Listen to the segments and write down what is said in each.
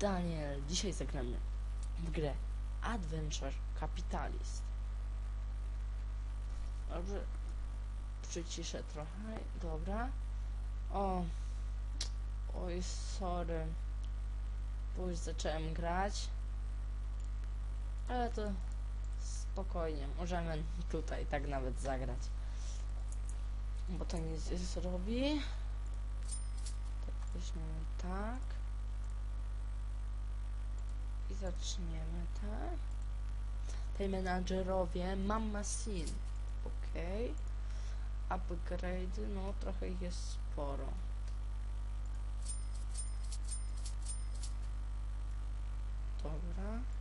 Daniel, dzisiaj zagramy w grę Adventure Capitalist. Dobrze, przyciszę trochę, dobra. O, oj, sorry, bo już zacząłem grać, ale to spokojnie, możemy tutaj tak nawet zagrać, bo to nic zrobi. Tak, weźmiemy tak. I zaczniemy, tak? Tej menadżerowie Mama Sin. Ok. Upgrade, no trochę ich jest sporo. Dobra.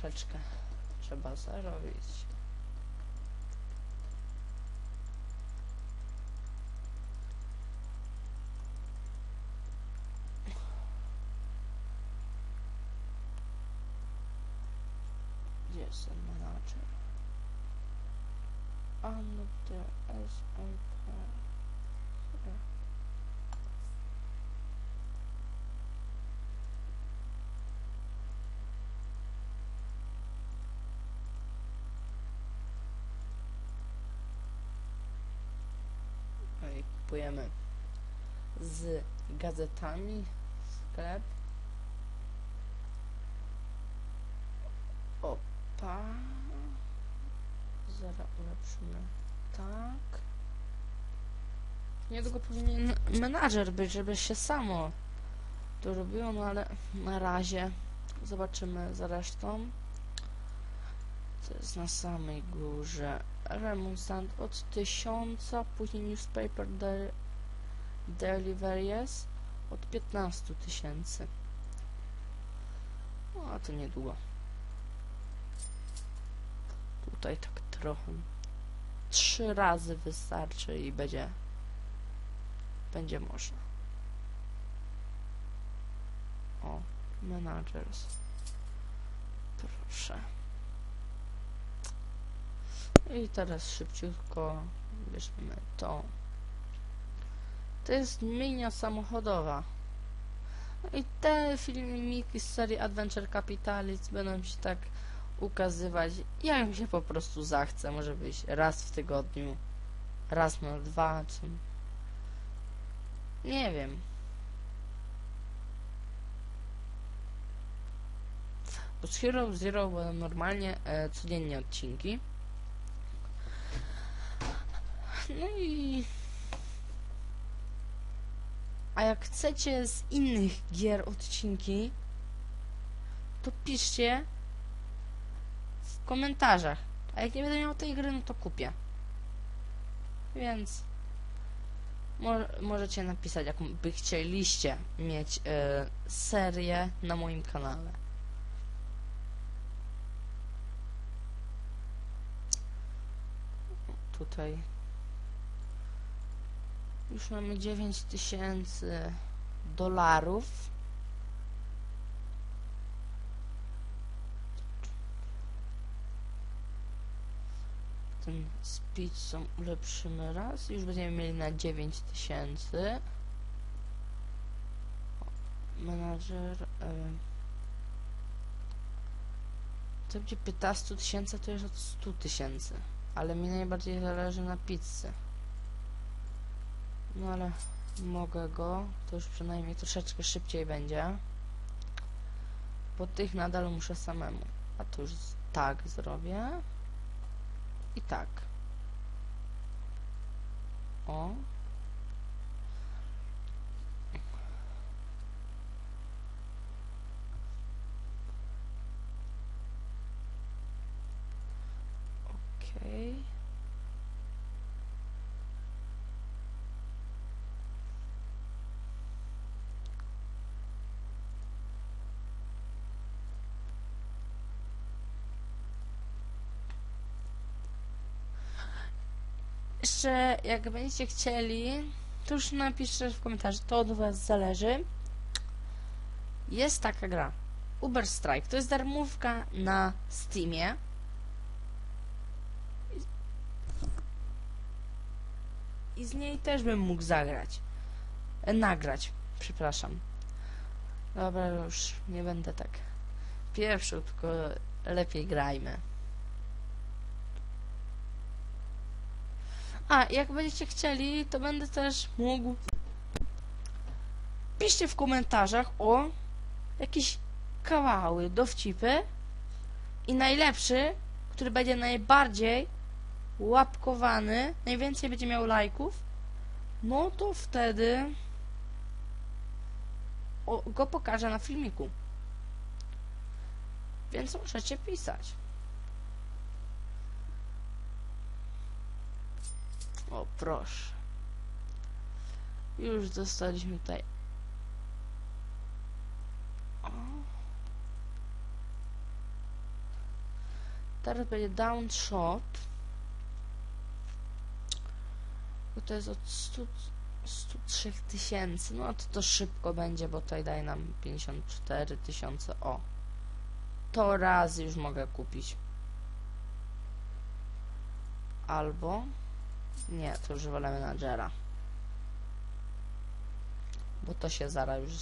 Troszeczkę trzeba zarobić. Gdzie jest ten menadżer? Under the SAP. Kupujemy z gazetami sklep. Opa. Zaraz ulepszymy. Tak. Niedługo powinien menadżer być, żeby się samo to robiło, no ale na razie zobaczymy za resztą. Jest na samej górze. Remontant od 1000, później newspaper de deliveries od 15 tysięcy. No a to niedługo. Tutaj tak trochę. Trzy razy wystarczy i będzie będzie można. O, managers. Proszę. I teraz szybciutko bierzemy to. To jest minia samochodowa. I te filmiki z serii Adventure Capitalist będą się tak ukazywać. Jak mi się po prostu zachce. Może być raz w tygodniu, raz na dwa, czy... Nie wiem. Z Hero Zero będą normalnie e, codziennie odcinki. No i... A jak chcecie z innych gier odcinki, to piszcie w komentarzach. A jak nie będę miał tej gry, no to kupię. Więc mo możecie napisać, jaką by chcieliście mieć e, serię na moim kanale. Tutaj już mamy 9000 dolarów. Ten speed są ulepszymy raz. Już będziemy mieli na 9000. Menadżer. E, to będzie 15 tysięcy, to jest od 100 tysięcy. Ale mi najbardziej zależy na pizzy. No ale mogę go, to już przynajmniej troszeczkę szybciej będzie. Bo tych nadal muszę samemu. A to już tak zrobię. I tak. O. Okej. Jeszcze, jak będziecie chcieli, to już napiszcie w komentarzu, to od was zależy. Jest taka gra, Uber Strike, to jest darmówka na Steamie. I z niej też bym mógł zagrać. E, nagrać, przepraszam. Dobra, już nie będę tak pieprzył, tylko lepiej grajmy. A, jak będziecie chcieli, to będę też mógł. Piszcie w komentarzach o jakieś kawały, dowcipy i najlepszy, który będzie najbardziej łapkowany, najwięcej będzie miał lajków, no to wtedy go pokażę na filmiku. Więc możecie pisać. O, proszę. Już dostaliśmy tutaj. O. Teraz będzie down shot. Bo to jest od 100, 103 tysięcy. No to to szybko będzie, bo tutaj daje nam 54 tysiące. O. To raz już mogę kupić. Albo nie, to już wolę menadżera. Bo to się zaraz już,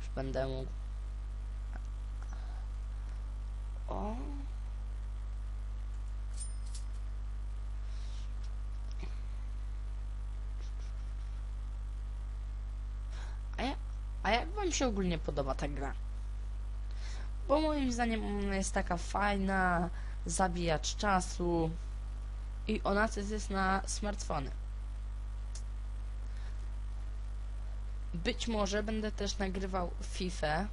już będę mógł. O. A, ja, a jak wam się ogólnie podoba ta gra? Bo moim zdaniem ona jest taka fajna, zabijacz czasu i ona też jest na smartfony. Być może będę też nagrywał FIFA,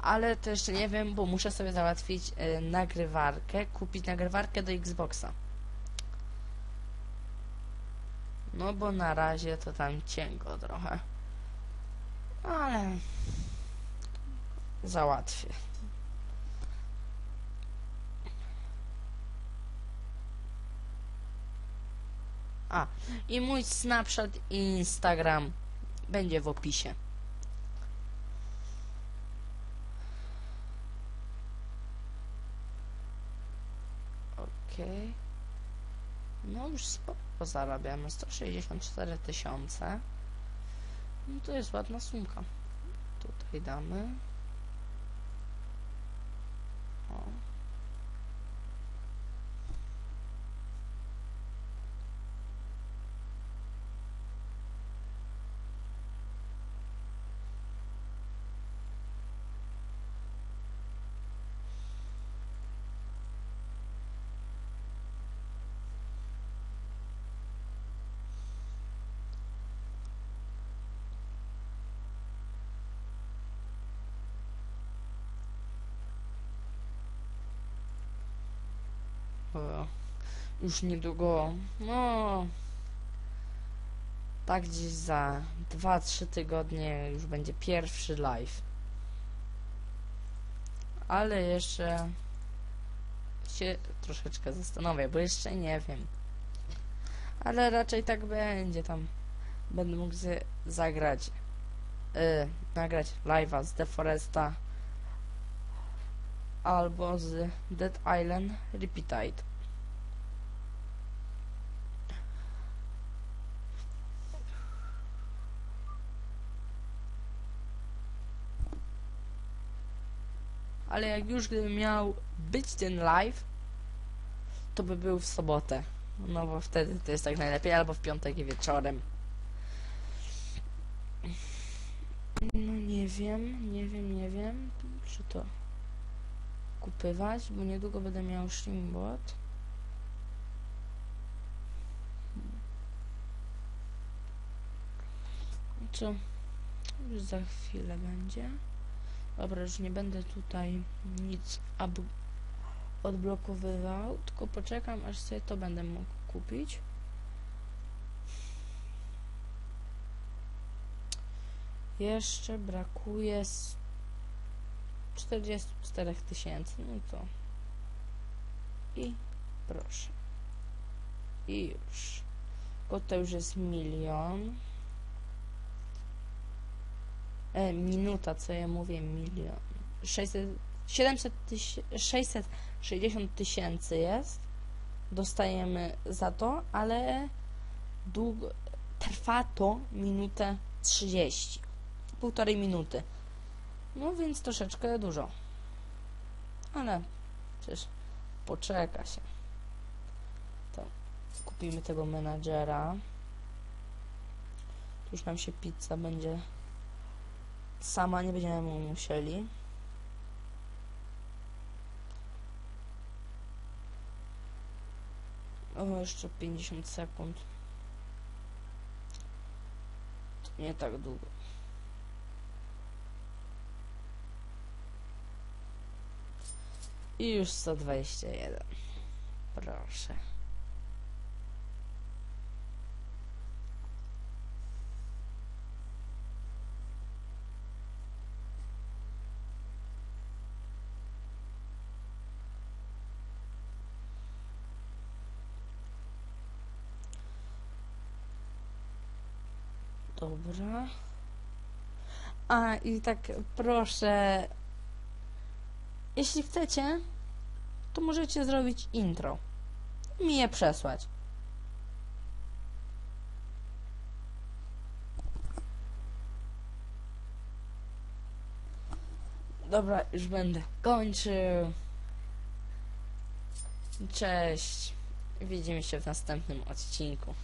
ale to jeszcze nie wiem, bo muszę sobie załatwić y, nagrywarkę, kupić nagrywarkę do Xboxa. No bo na razie to tam cienko trochę. Ale załatwię. A, i mój Snapchat i Instagram będzie w opisie. Okej. No już sporo zarabiamy. 164 tysiące. No to jest ładna sumka. Tutaj damy. O. już niedługo, no tak gdzieś za 2-3 tygodnie już będzie pierwszy live. Ale jeszcze się troszeczkę zastanowię, bo jeszcze nie wiem. Ale raczej tak będzie tam. Będę mógł zagrać, y, nagrać live'a z The Foresta albo z Dead Island Repeated. Ale jak już gdybym miał być ten live, to by był w sobotę. No bo wtedy to jest tak najlepiej, albo w piątek wieczorem. No nie wiem, nie wiem, nie wiem, czy to kupywać, bo niedługo będę miał Shrimbot. Co? Już za chwilę będzie. Dobra, już nie będę tutaj nic odblokowywał, tylko poczekam, aż sobie to będę mógł kupić. Jeszcze brakuje s- 44 tysięcy, no to i Proszę. I już. Bo to już jest milion. E, minuta, co ja mówię, milion. 600, 700 tyś, 660 tysięcy jest. Dostajemy za to, ale długo, trwa to minutę 30. Półtorej minuty. No więc troszeczkę dużo. Ale przecież poczeka się. To kupimy tego menadżera. Tu już nam się pizza będzie sama, nie będziemy mu musieli. O, jeszcze 50 sekund. Nie tak długo. I już 121. Proszę. Dobra. A i tak proszę, jeśli chcecie, to możecie zrobić intro i mi je przesłać. Dobra, już będę kończył. Cześć. Widzimy się w następnym odcinku.